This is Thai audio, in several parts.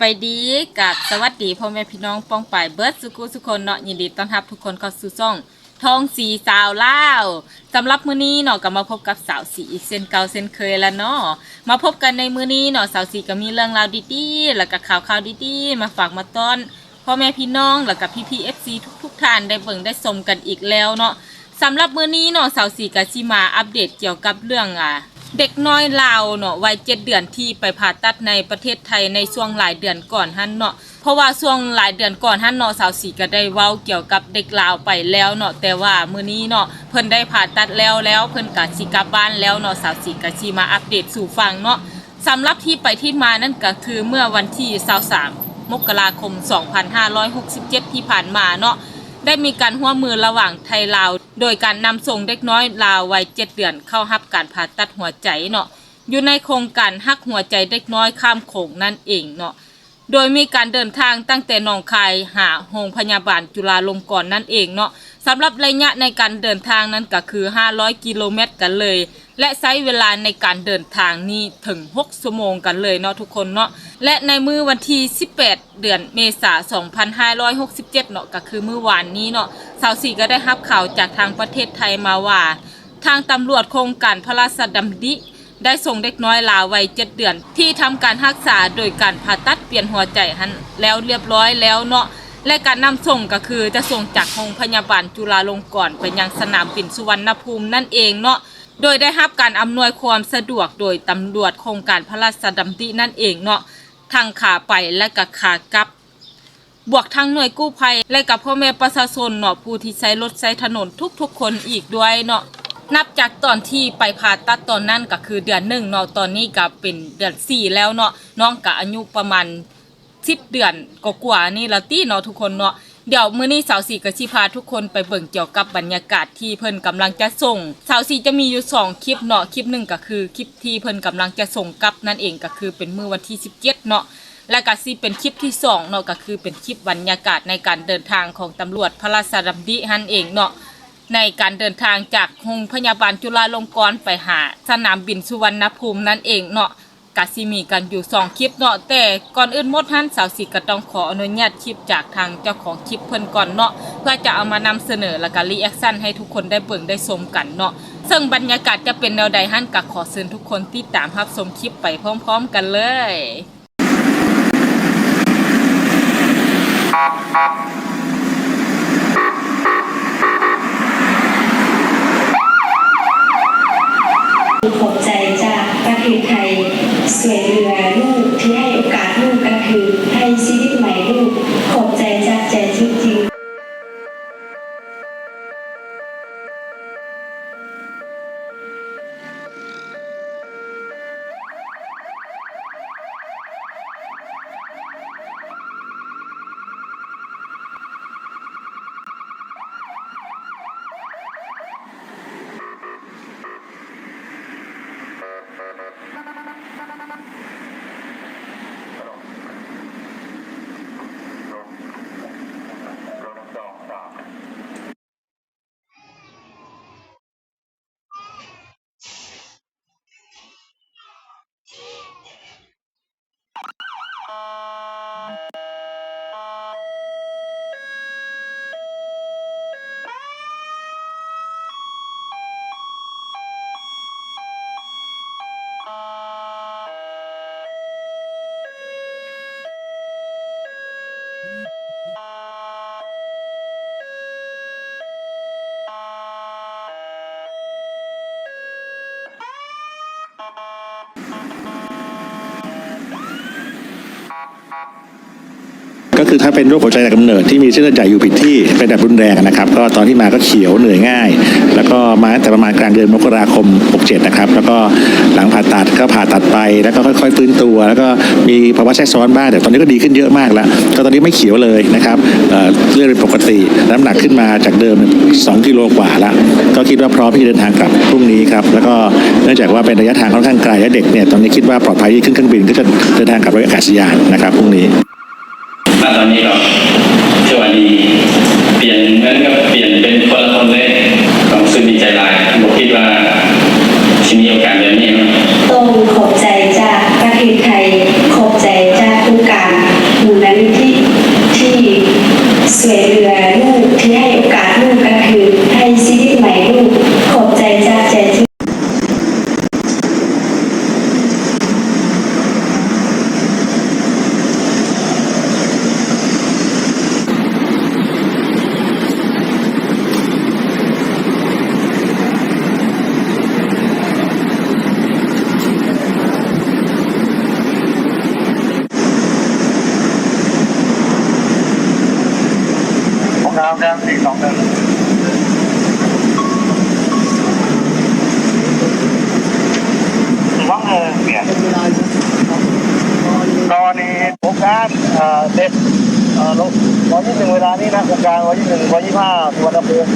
บายดีกับสวัสดีพ่อแม่พี่น้องป้องปายเบิร์ดสุกุสุคนเนาะยินดีต้อนรับทุกคนเข้าสู่ช่องทองสีสาวเล่าสำหรับมื้อนี้เนาะก็มาพบกับสาวสีอีกเส้นเก่าเส้นเคยแล้วเนาะมาพบกันในมื้อนี้เนาะสาวสีก็มีเรื่องราวดีๆแล้วก็ข่าวข่าวดีๆมาฝากมาต้อนพ่อแม่พี่น้องแล้วก็พี่พีเอฟซีทุก ๆท่านได้เบิ่งได้ชมกันอีกแล้วเนาะสำหรับมื้อนี้เนาะสาวสีก็สิมาอัปเดตเกี่ยวกับเรื่องอะ เด็กน้อยลาวเนาะวัยเจ็ดเดือนที่ไปผ่าตัดในประเทศไทยในช่วงหลายเดือนก่อนฮั่นเนาะเพราะว่าช่วงหลายเดือนก่อนฮั่นเนาะสาวสีก็ได้เว้าเกี่ยวกับเด็กลาวไปแล้วเนาะแต่ว่ามื้อนี้เนาะเพิ่นได้ผ่าตัดแล้วแล้วเพิ่นก็สิกลับบ้านแล้วเนาะสาวสีก็สิมาอัปเดตสู่ฟังเนาะสำหรับที่ไปที่มานั่นก็คือเมื่อวันที่23มกราคม 2567 ที่ผ่านมาเนาะ ได้มีการหัวมมือระหว่างไทยลาว โดยการนำส่งเด็กน้อยลาววัยเจ็ดเดือนเข้ารับการผ่าตัดหัวใจเนาะอยู่ในโครงการฮักหัวใจเด็กน้อยข้ามโขงนั่นเองเนาะ โดยมีการเดินทางตั้งแต่หนองคายหาโรงพยาบาลจุฬาลงกรณ์นั่นเองเนาะสำหรับระยะในการเดินทางนั้นก็คือ 500 กิโลเมตรกันเลย และใช้เวลาในการเดินทางนี้ถึง 6 ชั่วโมงกันเลยเนาะทุกคนเนาะและในมือวันที่ 18 เดือนเมษายน 2567 เนาะก็คือมื้อวานนี้เนาะสาวสีก็ได้รับข่าวจากทางประเทศไทยมาว่า ทางตำรวจโครงการพระราชดำริ ได้ส่งเด็กน้อยลาวัยเจ็ดเดือน ที่ทำการรักษาโดยการผ่าตัดเปลี่ยนหัวใจหันแล้วเรียบร้อยแล้วเนาะและการนำส่งก็คือจะส่งจากโรงพยาบาลจุฬาลงกรณ์ไปยังสนามบินสุวรรณภูมินั่นเองเนาะโดยได้รับการอำนวยความสะดวกโดยตำรวจโครงการพระราชดำรินั่นเองเนาะทางขาไปและก็ขากลับบวกทั้งหน่วยกู้ภัย และกับพ่อแม่ประชาชนเนาะผู้ที่ใช้รถใช้ถนนทุกๆคนอีกด้วยเนาะ นับจากตอนที่ไปผ่าตัดตอนนั้นก็คือเดือนหนึ่งเนาะตอนนี้ก็เป็นเดือนสี่แล้วเนาะน้องก็อายุประมาณสิบเดือนก็กว่าๆนี่ละตี้เนาะทุกคนเนาะเดี๋ยวมื้อนี้สาวสีก็สิพาทุกคนไปเบิ่งเกี่ยวกับบรรยากาศที่เพิ่นกำลังจะส่งสาวสีจะมีอยู่สองคลิปเนาะคลิปหนึ่งก็คือคลิปที่เพิ่นกำลังจะส่งกลับนั่นเองก็คือเป็นมื้อวันที่17เนาะและก็สิเป็นคลิปที่สองเนาะก็คือเป็นคลิปบรรยากาศในการเดินทางของตำรวจพระราชดำริฮันเองเนาะ ในการเดินทางจากโรงพยาบาลจุฬาลงกรณ์ไปหาสนามบินสุวรรณภูมินั่นเองเนาะกสิมีกันอยู่สองคลิปเนาะแต่ก่อนอื่นหมดหันสาวสิก็ต้องขออนุญาตคลิปจากทางเจ้าของคลิปเพิ่นก่อนเนาะเพื่อจะเอามานำเสนอแล้วก็รีแอคชั่นให้ทุกคนได้เบิ่งได้ชมกันเนาะซึ่งบรรยากาศจะเป็นแนวใดหันก็ขอเชิญทุกคนติดตามรับชมคลิปไปพร้อม ๆ กันเลย Thank you. คือถ้าเป็นโรคหัวใจแต่กำเนิดที่มีเส้นเลือดใหญ่อยู่ผิดที่เป็นแบบรุนแรงนะครับ ก็ตอนที่มาก็เขียวเหนื่อยง่าย แล้วก็มาแต่ประมาณกลางเดือนมกราคม 67 นะครับ แล้วก็หลังผ่าตัดก็ผ่าตัดไป แล้วก็ค่อยๆฟื้นตัว แล้วก็มีภาวะแทรกซ้อนบ้างแต่ตอนนี้ก็ดีขึ้นเยอะมากแล้ว ก็ตอนนี้ไม่เขียวเลยนะครับเอ่อเลือดเป็นปกติ น้ำหนักขึ้นมาจากเดิม 2 กิโลกว่าแล้วก็คิดว่าพร้อมที่จะเดินทางกลับพรุ่งนี้ครับ แล้วก็เนื่องจากว่าเป็นระยะทางค่อนข้างไกลและเด็กเนี่ยตอนนี้คิดว่าปลอดภัยที่ขึ้นเครื่องบินก็จะเดินทางกลับโดยอากาศยานนะครับพรุ่งนี้ ณตอนนี้ก็ถือว่าดี เปลี่ยนเหมือนกับเปลี่ยนเป็นคนละคนเลยต้องซึ่งดีใจลาย องเลยว่างเออเนี่ยตอนนี้โครงการเด็ดอ่าร้อยยี่สิบเวลานี้นะโครงการร้อยยี่สิบร้อยยี่สิบห้าสุวรรณภูมิ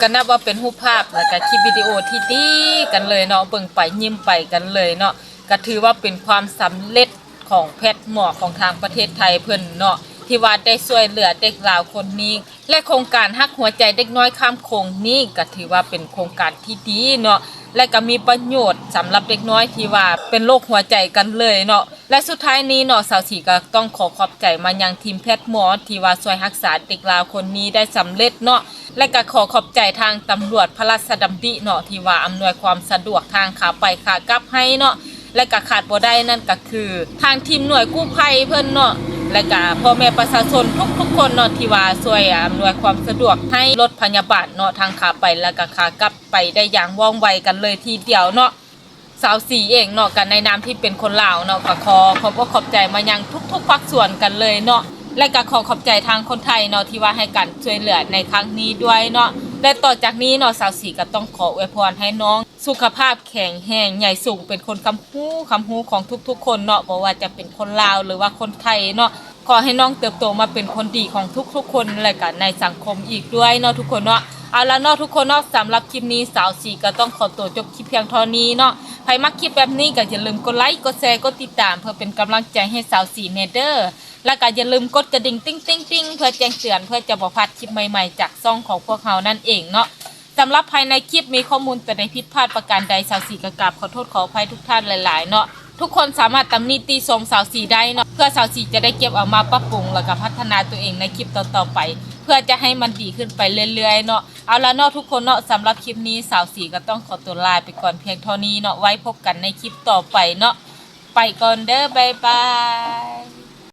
ก็นนับว่าเป็นรูปภาพแล้วก็คลิปวิดีโอที่ดีกันเลยเนาะเบิ่งไปยิ้มไปกันเลยเนาะก็ถือว่าเป็นความสำเร็จของแพทย์หมอของทางประเทศไทยเพิ่นเนาะ ที่ว่าได้ช่วยเหลือเด็กลาวคนนี้ และโครงการฮักหัวใจเด็กน้อยข้ามโคงนี้ก็ถือว่าเป็นโครงการที่ดีเนาะและก็มีประโยชน์สำหรับเด็กน้อยที่ว่าเป็นโรคหัวใจกันเลยเนาะและสุดท้ายนี้เนาะสาวสีก็ต้องขอขอบใจมายังทีมแพทย์หมอที่ว่าช่วยรักษาเด็กลาวคนนี้ได้สำเร็จเนาะและก็ขอขอบใจทางตำรวจพระราชดำริเนาะที่ว่าอำนวยความสะดวกทางขาไปขากลับให้เนาะและก็ขาดบ่ได้นั่นก็คือ ทางทีมหน่วยกู้ภัยเพิ่นเนาะ และก็พ่อแม่ประชาชนทุกๆคนเนาะที่ว่าช่วยอำนวยความสะดวกให้รถพยาบาลเนาะทางขาไปแล้วก็ขากลับไปได้อย่างว่องไวกันเลยทีเดียวเนาะสาวสีเองเนาะกันในนามที่เป็นคนลาวเนาะก็ขอขอบขอบใจมายังทุกๆภาคส่วนกันเลยเนาะและก็ขอขอบใจทางคนไทยเนาะที่ว่าให้การช่วยเหลือในครั้งนี้ด้วยเนาะ และต่อจากนี้เนาะสาวสีก็ต้องขออวยพรให้น้อง สุขภาพแข็งแรงใหญ่สูงเป็นคนคำฮู้คำฮู้ของทุกๆ คนเนาะบ่ว่าจะเป็นคนลาวหรือว่าคนไทยเนาะขอให้น้องเติบโตมาเป็นคนดีของทุกๆ คนและก็ในสังคมอีกด้วยเนาะทุกคนเนาะเอาละเนาะทุกคนเนาะสำหรับคลิปนี้สาวสีก็ต้องขอตัวจบคลิปเพียงเท่านี้เนาะใครมักคลิปแบบนี้ก็อย่าลืมกดไลค์กดแชร์กดติดตาม เพื่อเป็นกำลังใจให้สาวสีเนเดอร์ แล้วก็อย่าลืมกดกระดิ่งติ้งติ้งติ้งเพื่อแจ้งเตือนเพื่อจะบอกพลาดคลิปใหม่ๆ จากซ่องของพวกเรานั่นเองเนาะสำหรับภายในคลิปมีข้อมูลแต่ในผิดพลาดประการใดสาวสีกกราบขอโทษขออภัยทุกท่านหลายๆเนาะทุกคนสามารถตำหนิตีชมสาวสีได้เนาะเพื่อสาวสีจะได้เก็บเอามาปรับปรุงแล้วก็พัฒนาตัวเองในคลิปต่อๆไป เพื่อจะให้มันดีขึ้นไปเรื่อยๆเนาะเอาละเนาะทุกคนเนาะสำหรับคลิปนี้สาวสีก็ต้องขอตัวลาไปก่อนเพียงเท่านี้เนาะไว้พบกันในคลิปต่อไปเนาะไปก่อนเด้อบายบาย